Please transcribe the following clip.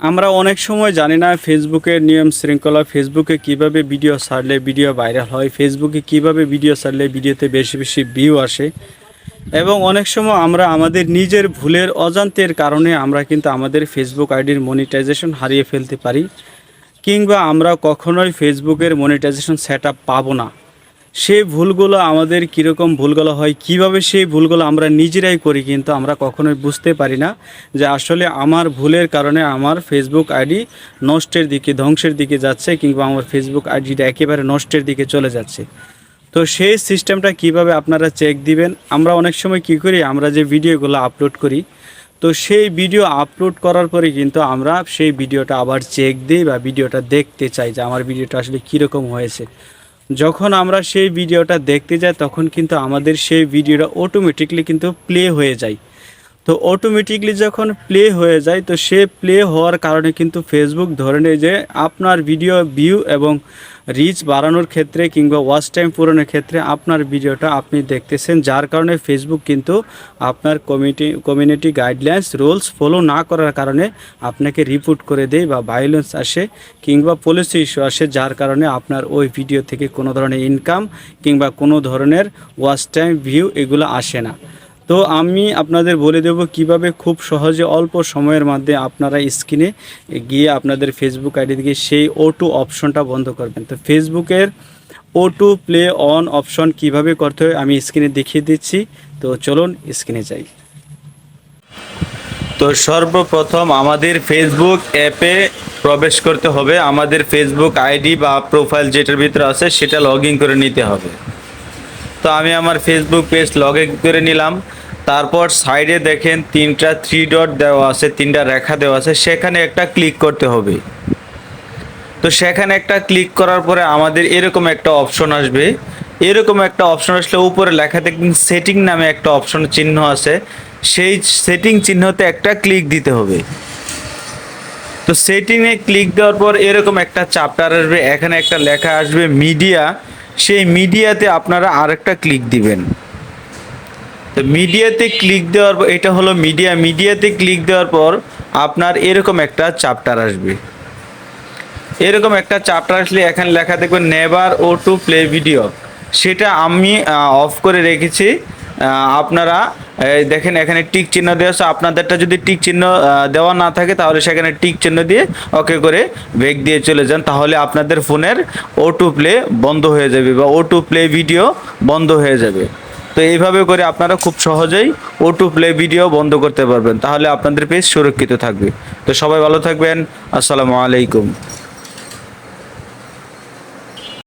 আমরা অনেক সময় জানি না ফেসবুকের নিয়ম শৃঙ্খলা ফেসবুকে কীভাবে ভিডিও ছাড়লে ভিডিও ভাইরাল হয় ফেসবুকে কীভাবে ভিডিও ছাড়লে ভিডিওতে বেশি বেশি ভিউ আসে। এবং অনেক সময় আমরা আমাদের নিজের ভুলের অজান্তের কারণে আমরা কিন্তু আমাদের ফেসবুক আইডির মনিটাইজেশন হারিয়ে ফেলতে পারি, কিংবা আমরা কখনোই ফেসবুকের মনিটাইজেশন সেট আপ পাবো না। সেই ভুলগুলো আমাদের কীরকম ভুলগুলো হয়, কীভাবে সেই ভুলগুলো আমরা নিজেরাই করি কিন্তু আমরা কখনোই বুঝতে পারি না যে আসলে আমার ভুলের কারণে আমার ফেসবুক আইডি নষ্টের দিকে, ধ্বংসের দিকে যাচ্ছে কিংবা আমার ফেসবুক আইডিটা একেবারে নষ্টের দিকে চলে যাচ্ছে। তো সেই সিস্টেমটা কীভাবে আপনারা চেক দিবেন? আমরা অনেক সময় কি করি, আমরা যে ভিডিওগুলো আপলোড করি, তো সেই ভিডিও আপলোড করার পরে কিন্তু আমরা সেই ভিডিওটা আবার চেক দিই বা ভিডিওটা দেখতে চাই যে আমার ভিডিওটা আসলে কীরকম হয়েছে। যখন আমরা সেই ভিডিওটা দেখতে যাই, তখন কিন্তু আমাদের সেই ভিডিওটা অটোমেটিকলি কিন্তু প্লে হয়ে যায়। তো অটোমেটিকলি যখন প্লে হয়ে যায়, তো সে প্লে হওয়ার কারণে কিন্তু ফেসবুক ধরে নেয় যে আপনার ভিডিও ভিউ এবং রিচ বাড়ানোর ক্ষেত্রে কিংবা ওয়াচ টাইম পূরণের ক্ষেত্রে আপনার ভিডিওটা আপনি দেখতেছেন, যার কারণে ফেসবুক কিন্তু আপনার committee community guidelines rules follow না করার কারণে আপনাকে রিপোর্ট করে দেয় বা ভায়োলেন্স আসে কিংবা পলিসি ইস্যু আসে, যার কারণে আপনার ওই ভিডিও থেকে কোনো ধরনের ইনকাম কিংবা কোনো ধরনের ওয়াচ টাইম ভিউ এগুলো আসে না। তো আমি আপনাদের বলে দেব কীভাবে খুব সহজে অল্প সময়ের মধ্যে আপনারা স্ক্রিনে গিয়ে আপনাদের ফেসবুক আইডি থেকে সেই ও টু অপশনটা বন্ধ করবেন। তো ফেসবুকের auto play on option কীভাবে করতে হয় আমি স্ক্রিনে দেখিয়ে দিচ্ছি। তো চলুন স্ক্রিনে যাই। তো সর্বপ্রথম আমাদের ফেসবুক অ্যাপে প্রবেশ করতে হবে। আমাদের ফেসবুক আইডি বা প্রোফাইল যেটার ভিতরে আছে সেটা লগ করে নিতে হবে। তো আমি আমার ফেসবুক পেজ লগ ইন করে নিলাম। তারপর সাইডে দেখেন তিনটা থ্রি ডট দেওয়া আছে, তিনটা রেখা দেওয়া আছে। সেখানে একটা ক্লিক করতে হবে। তো সেখানে একটা ক্লিক করার পরে আমাদের এরকম একটা অপশন আসবে। এরকম একটা অপশন আসলে উপরে লেখা দেখবেন সেটিং নামে একটা অপশন চিহ্ন আছে। সেই সেটিং চিহ্নতে একটা ক্লিক দিতে হবে। তো সেটিংয়ে ক্লিক দেওয়ার পর এরকম একটা চাপ্টার আসবে। এখানে একটা লেখা আসবে মিডিয়া সেই মিডিয়াতে আপনারা আরেকটা ক্লিক দিবেন। তো মিডিয়াতে ক্লিক দেওয়ার পর, এটা হলো মিডিয়া। মিডিয়াতে ক্লিক দেওয়ার পর আপনার এরকম একটা চাপ্টার আসবে। এরকম একটা চাপ্টার আসলে এখানে লেখা দেখবেন never auto play video সেটা আমি অফ করে রেখেছি। আপনারা দেখেন, এখানে টিক চিহ্ন দেওয়া আছে। আপনাদেরটা যদি টিক চিহ্ন দেওয়া না থাকে, তাহলে সেখানে টিক চিহ্ন দিয়ে ওকে করে বেগ দিয়ে চলে যান। তাহলে আপনাদের ফোনের ও টু প্লে বন্ধ হয়ে যাবে বা ও টু প্লে ভিডিও বন্ধ হয়ে যাবে। তো এইভাবে করে আপনারা খুব সহজেই ও টু প্লে ভিডিও বন্ধ করতে পারবেন। তাহলে আপনাদের পেজ সুরক্ষিত থাকবে। তো সবাই ভালো থাকবেন। আসসালামু আলাইকুম।